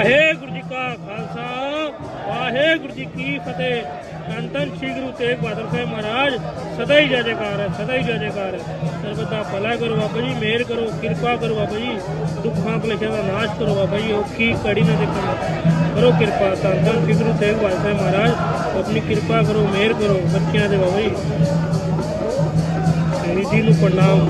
ਵਾਹਿਗੁਰੂ ਜੀ ਕਾ ਖਾਲਸਾ, ਵਾਹਿਗੁਰੂ ਜੀ ਕੀ ਫਤਿਹ। ਧੰਨ ਸ੍ਰੀ ਗੁਰੂ ਤੇਗ ਬਹਾਦਰ ਸਾਹਿਬ ਮਹਾਰਾਜ, ਸਦਾ ਹੀ ਜੈ ਜੈਕਾਰ ਹੈ ਸਦਾ ਹੀ ਜੈ ਜੈਕਾਰ। ਹੈ ਸਰਬਤ ਦਾ ਭਲਾ ਕਰੋ ਬਾਬਾ ਜੀ, ਮਿਹਰ ਕਰੋ, ਕਿਰਪਾ ਕਰੋ ਬਾਬਾ ਜੀ। ਦੁੱਖਾਂ ਕਲੇਸ਼ਾਂ ਦਾ ਨਾਸ਼ ਕਰੋ ਬਾਬਾ ਜੀ, ਔਖੀ ਕੜੀ ਨਾ ਦੇਖਣਾ ਕਰੋ ਕਿਰਪਾ ਧੰਨ ਧੰਨ ਸ੍ਰੀ ਗੁਰੂ ਤੇਗ ਬਹਾਦਰ ਸਾਹਿਬ ਮਹਾਰਾਜ, ਆਪਣੀ ਕਿਰਪਾ ਕਰੋ, ਮਿਹਰ ਕਰੋ, ਬੱਚਿਆਂ ਦੇ ਬਾਬਾ ਜੀ। ਜੀ ਨੂੰ ਪ੍ਰਣਾਮ।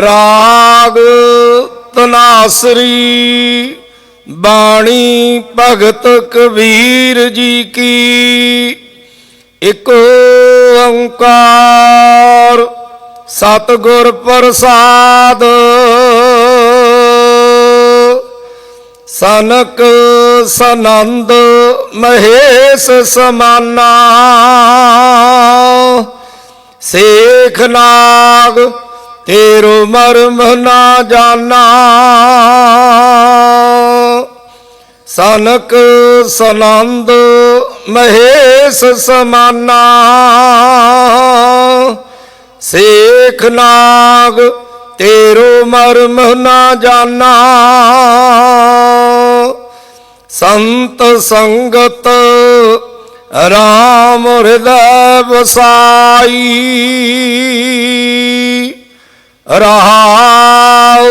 ਰਾਗ ਤਨਾਸਰੀ ਬਾਣੀ ਭਗਤ ਕਬੀਰ ਜੀ ਕੀ ਇਕ ਓੰਕਾਰ ਸਤਿਗੁਰ ਪ੍ਰਸਾਦ। ਸਨਕ ਸਨੰਦ ਮਹੇਸ਼ ਸਮਾਨਾ। ਸੇਖ ਨਾਗ ਤੇਰੋ ਮਰਮ ਨਾ ਜਾਣਾ। ਸਨਕ ਸਨੰਦ ਮਹੇਸ਼ ਸਮਾਨਾ। ਸੇਖ ਨਾਗ ਤੇਰੋ ਮਰਮ ਨਾ ਜਾਣਾ। ਸੰਤ ਸੰਗਤ ਰਾਮ ਹਿਰਦੈ ਵਸਾਈ। ਰਹਾਉ।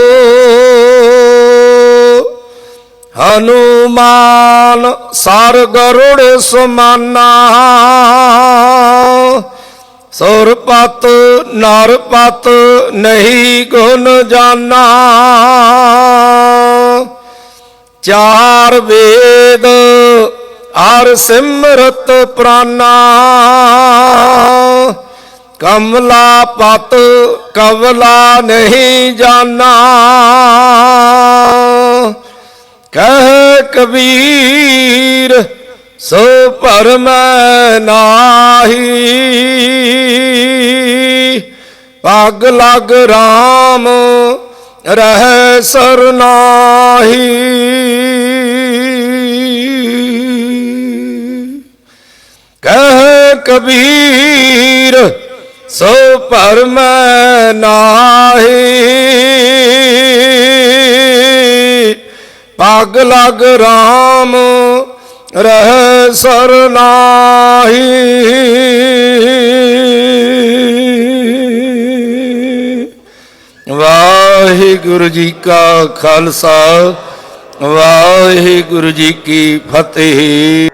ਹਨੂਮਾਨ ਸਰ ਗਰੁੜ ਸਮਾਨਾ। ਸੁਰਪਤ ਨਰਪਤ ਨਹੀਂ ਗੁਣ ਜਾਣਾ ਚਾਰ ਵੇਦ ਅਰ ਸਿਮਰਤ ਪ੍ਰਾਨਾ। ਕਮਲਾ ਪਤ ਕਵਲਾ ਨਹੀਂ ਜਾਣਾ ਕਹਿ ਕਬੀਰ, ਸੋ ਭਰਮ ਨਾਹੀ। ਪਗ ਲਗ RAM ਰਹਿ ਸਰਨਾਹੀ ਕਹਿ ਕਬੀਰ ਸੋ ਭਰਮ ਨਾਹੀ। ਪਗ ਲਗ RAM ਰਹਿ ਸਰਨਾਹੀ ਵਾਹਿਗੁਰੂ ਜੀ ਕਾ ਖਾਲਸਾ, ਵਾਹਿਗੁਰੂ ਜੀ ਕੀ ਫਤਿਹ।